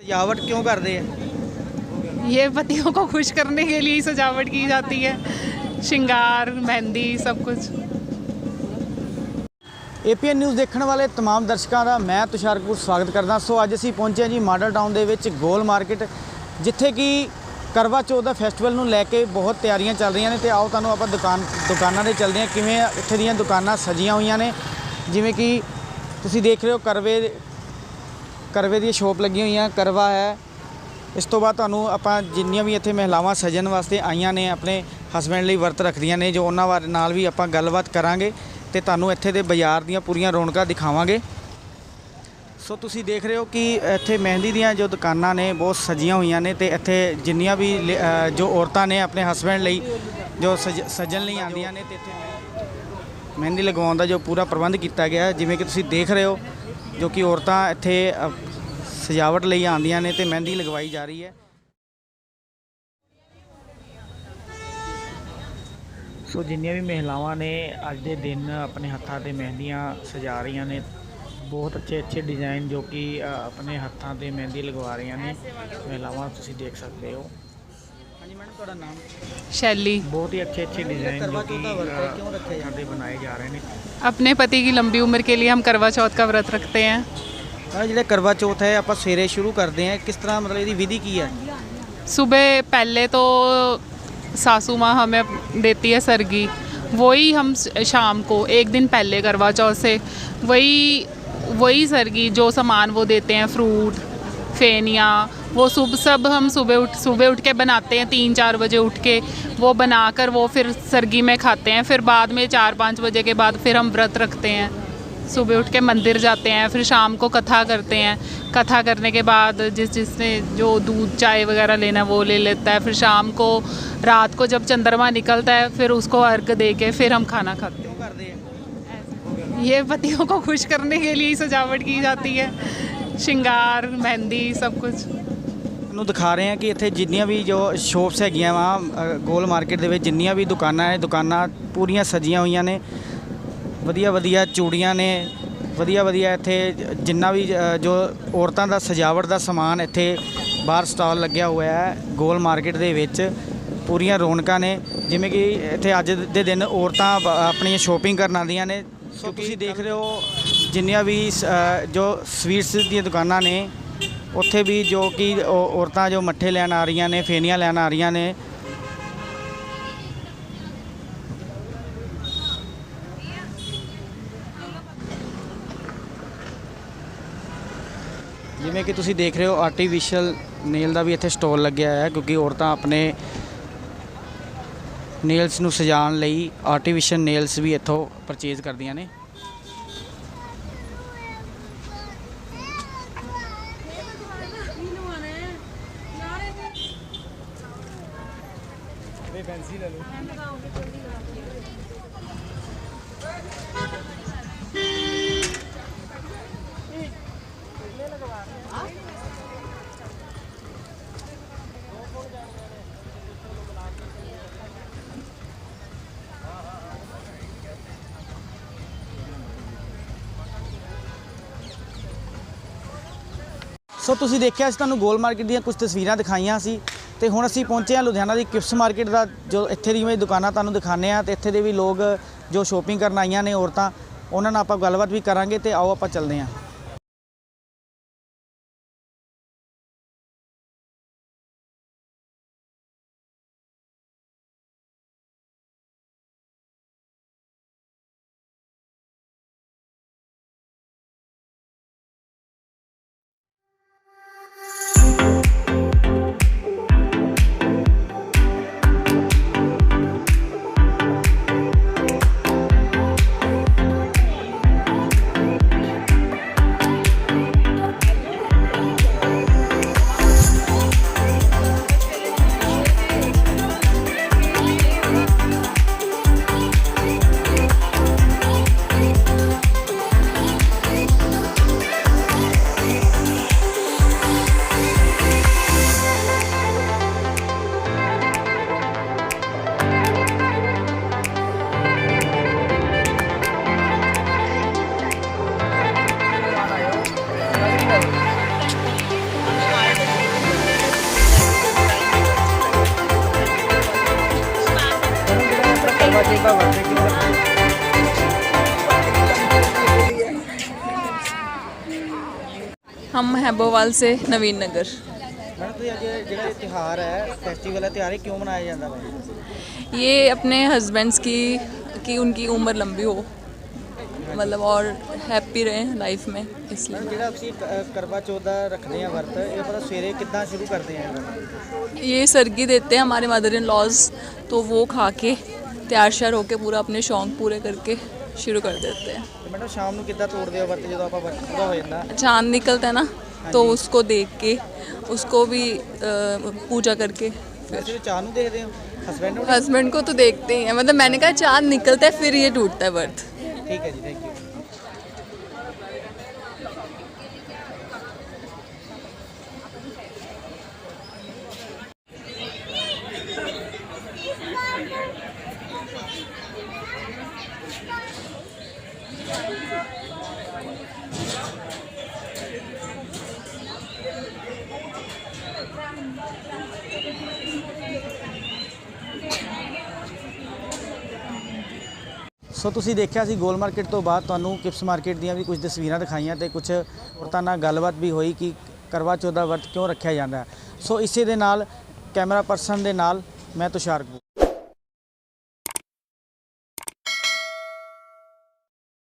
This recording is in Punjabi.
ਸਜਾਵਟ ਕਿਉਂ ਕਰਦੇ ਆ ये पतियों को खुश करने के लिए ही सजावट की जाती है श्रृंगार मेहंदी सब कुछ ਏਪੀਐਨ ਨਿਊਜ਼ ਦੇਖਣ ਵਾਲੇ तमाम ਦਰਸ਼ਕਾਂ ਦਾ ਮੈਂ ਤੁਸ਼ਾਰ ਕਪੂਰ ਸਵਾਗਤ ਕਰਦਾ ਸੋ ਅੱਜ ਅਸੀਂ ਪਹੁੰਚੇ ਹਾਂ ਜੀ ਮਾਡਲ ਟਾਊਨ ਦੇ ਵਿੱਚ ਗੋਲ ਮਾਰਕੀਟ ਜਿੱਥੇ ਕਿ ਕਰਵਾ ਚੌਥ ਦਾ ਫੈਸਟੀਵਲ ਨੂੰ ਲੈ ਕੇ ਬਹੁਤ ਤਿਆਰੀਆਂ ਚੱਲ ਰਹੀਆਂ ਨੇ ਤੇ ਆਓ ਤੁਹਾਨੂੰ ਆਪਾਂ ਦੁਕਾਨ ਦੁਕਾਨਾਂ ਦੇ ਚੱਲਦੇ ਹਾਂ ਕਿਵੇਂ ਇੱਥੇ ਦੀਆਂ ਦੁਕਾਨਾਂ ਸਜੀਆਂ ਹੋਈਆਂ ਨੇ ਜਿਵੇਂ ਕਿ ਤੁਸੀਂ ਦੇਖ ਰਹੇ ਹੋ ਕਰਵੇ ਕਰਵੇ ਦੀ ਸ਼ੋਪ ਲੱਗੀ ਹੋਈਆਂ, ਕਰਵਾ ਹੈ। ਇਸ ਤੋਂ ਬਾਅਦ ਤੁਹਾਨੂੰ ਆਪਾਂ ਜਿੰਨੀਆਂ ਵੀ ਇੱਥੇ ਮਹਿਲਾਵਾਂ ਸਜਣ ਵਾਸਤੇ ਆਈਆਂ ਨੇ, ਆਪਣੇ ਹਸਬੈਂਡ ਲਈ ਵਰਤ ਰੱਖਦੀਆਂ ਨੇ, ਜੋ ਉਹਨਾਂ ਬਾਰੇ ਨਾਲ ਵੀ ਆਪਾਂ ਗੱਲਬਾਤ ਕਰਾਂਗੇ ਤੇ ਤੁਹਾਨੂੰ ਇੱਥੇ ਦੇ ਬਾਜ਼ਾਰ ਦੀਆਂ ਪੂਰੀਆਂ ਰੌਣਕਾਂ ਦਿਖਾਵਾਂਗੇ। ਸੋ ਤੁਸੀਂ ਦੇਖ ਰਹੇ ਹੋ ਕਿ ਇੱਥੇ ਮਹਿੰਦੀ ਦੀਆਂ ਜੋ ਦੁਕਾਨਾਂ ਨੇ, ਬਹੁਤ ਸਜੀਆਂ ਹੋਈਆਂ ਨੇ ਤੇ ਇੱਥੇ ਜਿੰਨੀਆਂ ਵੀ ਲ- ਜੋ ਔਰਤਾਂ ਨੇ ਆਪਣੇ ਹਸਬੈਂਡ ਲਈ, ਜੋ ਸਜ- ਸਜਣ ਲਈ ਆਉਂਦੀਆਂ ਨੇ ਤੇ ਇੱਥੇ ਮਹਿੰਦੀ ਲਗਾਉਣ ਦਾ ਜੋ ਪੂਰਾ ਪ੍ਰਬੰਧ ਕੀਤਾ ਗਿਆ ਜਿਵੇਂ ਕਿ ਤੁਸੀਂ ਦੇਖ ਰਹੇ ਹੋ ਜੋ ਕਿ ਔਰਤਾਂ ਇੱਥੇ ਅ, ਸਜਾਵਟ ਲਈ ਆਉਂਦੀਆਂ ਨੇ ਤੇ ਮਹਿੰਦੀ ਲਗਵਾਈ ਜਾ ਰਹੀ ਹੈ। ਸੋ ਜਿੰਨੀਆਂ ਵੀ ਮਹਿਲਾਵਾਂ ਨੇ ਅੱਜ ਦੇ ਦਿਨ ਆਪਣੇ ਹੱਥਾਂ ਤੇ ਮਹਿੰਦੀਆਂ ਸਜਾ ਰਹੀਆਂ ਨੇ ਬਹੁਤ ਅੱਛੇ ਅੱਛੇ ਡਿਜ਼ਾਈਨ ਜੋ ਕਿ ਅ, ਆਪਣੇ ਹੱਥਾਂ ਤੇ ਮਹਿੰਦੀ ਲਗਵਾ ਰਹੀਆਂ ਨੇ। ਮਹਿਲਾਵਾਂ ਤੁਸੀਂ ਦੇਖ ਸਕਦੇ ਹੋ। ਹਾਂਜੀ ਮੈਡਮ ਤੁਹਾਡਾ ਨਾਮ शैली ਬਹੁਤ ਹੀ ਅੱਛੇ ਅੱਛੇ ਡਿਜ਼ਾਈਨ ਜੋ ਕਿ ਅ, ਕਿਉਂ ਰੱਖੇ ਜਾਂਦੇ ਬਣਾਏ ਜਾ ਰਹੇ ਨੇ अपने पति की लंबी उम्र के लिए हम करवा चौथ का व्रत रखते हैं ਆ ਜਿਹੜਾ ਕਰਵਾ ਚੌਥ ਹੈ ਆਪਾਂ ਸਵੇਰੇ ਸ਼ੁਰੂ ਕਰਦੇ ਹਾਂ ਕਿਸ ਤਰ੍ਹਾਂ ਮਤਲਬ ਇਹਦੀ ਵਿਧੀ ਕੀ ਹੈ सुबह पहले तो सासू माँ हमें देती है सरगी वही हम स- शाम को एक दिन पहले करवा चौथ से वही वही सरगी जो सामान वो देते हैं फ्रूट फेनिया वो सुबह सब हम सुबह उठ सुबह उठ के बनाते हैं, तीन चार बजे उठ के। वो बनाकर वो फिर सरगी में खाते हैं, फिर बाद में चार पाँच बजे के बाद फिर हम व्रत रखते हैं। सुबह उठ के मंदिर जाते हैं, फिर शाम को कथा करते हैं। कथा करने के बाद जिस, जिसने जो दूध, चाय वगैरह लेना वो ले लेता है। फिर शाम को, रात को जब चंद्रमा निकलता है, फिर उसको अर्घ दे के फिर हम खाना खाते हैं। ये पतियों को खुश करने के लिए सजावट की जाती है। श्रृंगार, मेहंदी, सब कुछ। ਨੂੰ ਦਿਖਾ ਰਹੇ ਹਾਂ ਕਿ ਇੱਥੇ ਜਿੰਨੀਆਂ ਵੀ ਜੋ ਸ਼ੋਪਸ ਹੈਗੀਆਂ ਵਾ ਗੋਲ ਮਾਰਕੀਟ ਦੇ ਵਿੱਚ ਜਿੰਨੀਆਂ ਵੀ ਦੁਕਾਨਾਂ ਹੈ ਦੁਕਾਨਾਂ ਪੂਰੀਆਂ ਸਜੀਆਂ ਹੋਈਆਂ ਨੇ। ਵਧੀਆ ਵਧੀਆ ਚੂੜੀਆਂ ਨੇ ਵਧੀਆ ਵਧੀਆ ਇੱਥੇ ਜਿੰਨਾ ਵੀ ਜੋ ਔਰਤਾਂ ਦਾ ਸਜਾਵਟ ਦਾ ਸਮਾਨ ਇੱਥੇ ਬਾਹਰ ਸਟਾਲ ਲੱਗਿਆ ਹੋਇਆ ਹੈ ਗੋਲ ਮਾਰਕੀਟ ਦੇ ਵਿੱਚ ਪੂਰੀਆਂ ਰੌਣਕਾਂ ਨੇ। ਜਿਵੇਂ ਕਿ ਇੱਥੇ ਅੱਜ ਦੇ ਦਿਨ ਔਰਤਾਂ ਆਪਣੀਆਂ ਸ਼ੋਪਿੰਗ ਕਰਨ ਆਉਂਦੀਆਂ ਨੇ। ਸੋ ਤੁਸੀਂ ਦੇਖ ਰਹੇ ਹੋ ਜਿੰਨੀਆਂ ਵੀ ਜੋ ਸਵੀਟਸ ਦੀਆਂ ਦੁਕਾਨਾਂ ਨੇ ਉੱਥੇ ਵੀ ਜੋ ਕਿ ਔਰਤਾਂ ਜੋ ਮੱਠੇ ਲੈਣ ਆ ਰਹੀਆਂ ਨੇ, ਫੇਨੀਆਂ ਲੈਣ ਆ ਰਹੀਆਂ ਨੇ। ਜਿਵੇਂ ਕਿ ਤੁਸੀਂ ਦੇਖ ਰਹੇ ਹੋ ਆਰਟੀਫੀਸ਼ੀਅਲ ਨੇਲ ਦਾ ਵੀ ਇੱਥੇ ਸਟਾਲ ਲੱਗਿਆ ਹੈ, ਕਿਉਂਕਿ ਔਰਤਾਂ ਆਪਣੇ ਨੇਲਸ ਨੂੰ ਸਜਾਉਣ ਲਈ ਆਰਟੀਫੀਸ਼ੀਅਲ ਨੇਲਸ ਵੀ ਇੱਥੋਂ ਪਰਚੇਜ਼ ਕਰਦੀਆਂ ਨੇ। ਸੋ ਤੁਸੀਂ ਦੇਖਿਆ ਅਸੀਂ ਤੁਹਾਨੂੰ ਗੋਲ ਮਾਰਕੀਟ ਦੀਆਂ ਕੁਝ ਤਸਵੀਰਾਂ ਦਿਖਾਈਆਂ ਸੀ। ਤੇ ਹੁਣ ਅਸੀਂ ਪਹੁੰਚੇ ਹਾਂ ਲੁਧਿਆਣਾ ਦੀ ਕਿਪਸ ਮਾਰਕੀਟ ਦਾ, ਜੋ ਇੱਥੇ ਦੀਆਂ ਵੀ ਦੁਕਾਨਾਂ ਤੁਹਾਨੂੰ ਦਿਖਾਣੇ ਆ ਤੇ ਇੱਥੇ ਦੇ ਵੀ ਲੋਕ ਜੋ ਸ਼ੋਪਿੰਗ ਕਰਨ ਆਈਆਂ ਨੇ ਔਰਤਾਂ, ਉਹਨਾਂ ਨਾਲ ਆਪਾਂ ਗੱਲਬਾਤ ਵੀ ਕਰਾਂਗੇ ਤੇ ਆਓ ਆਪਾਂ ਚੱਲਦੇ ਹਾਂ। ਕਰਵਾ ਚੌਥ ਦਾ ਵਰਤ ਕਿਉਂ ਰੱਖਦੇ हम हैबोवाल से नवीन नगर ਮੈਡਮ ਤੁਸੀਂ ਅੱਜ ਜਿਹੜਾ ਇਹ ਤਿਉਹਾਰ ਹੈ ਫੈਸਟੀਵਲ ਹੈ ਤਿਉਹਾਰ ਇਹ ਕਿਉਂ ਮਨਾਇਆ ਜਾਂਦਾ ਵਾ ये अपने हस्बैंड्स की कि उनकी उम्र लंबी हो मतलब और हैप्पी रहे लाइफ में इसलिए ਮੈਡਮ ਜਿਹੜਾ ਅਸੀਂ ਕ- ਕਰਵਾ ਚੌਥ ਦਾ ਰੱਖਦੇ ਆ ਵਰਤ ਇਹ ਪਤਾ ਸਵੇਰੇ ਕਿੱਦਾਂ ਸ਼ੁਰੂ ਕਰਦੇ ਆ ਇਹਦਾ? ये सरगी देते हैं हमारे मदर इन लॉज तो वो खा के तैयार श्यार होके पूरा अपने शौक पूरे करके शुरू कर देते हैं ਤੇ ਮੈਡਮ ਸ਼ਾਮ ਨੂੰ ਕਿੱਦਾਂ ਤੋੜਦੇ ਹੋ ਵਰਤ ਜਦੋਂ ਆਪਾਂ ਵਰਤ ਪੂਰਾ ਹੋ ਜਾਂਦਾ चांद निकलता है ना तो उसको देख के उसको भी अ, पूजा करके ਵੈਸੇ ਤਾਂ ਚਾਹ ਨੂੰ ਦੇਖਦੇ ਹੋ ਹਸਬੈਂਡ ਨੂੰ हस्बैंड को तो देखते ही हैं मतलब मैंने कहा चांद निकलता है फिर ये टूटता है व्रत ਠੀਕ ਹੈ ਜੀ ਥੈਂਕ ਯੂ ਸੋ ਤੁਸੀਂ ਦੇਖਿਆ ਸੀ ਗੋਲ ਮਾਰਕੀਟ ਤੋਂ ਬਾਅਦ ਤੁਹਾਨੂੰ ਕਿਪਸ ਮਾਰਕੀਟ ਦੀਆਂ ਵੀ ਕੁਝ ਤਸਵੀਰਾਂ ਦਿਖਾਈਆਂ ਤੇ ਕੁਝ ਔਰਤਾਂ ਨਾਲ ਗੱਲਬਾਤ ਵੀ ਹੋਈ ਕਿ ਕਰਵਾ ਚੌਥ ਦਾ ਵਰਤ ਕਿਉਂ ਰੱਖਿਆ ਜਾਂਦਾ ਸੋ ਇਸੇ ਦੇ ਨਾਲ ਕੈਮਰਾ ਪਰਸਨ ਦੇ ਨਾਲ ਮੈਂ ਤੁਸ਼ਾਰ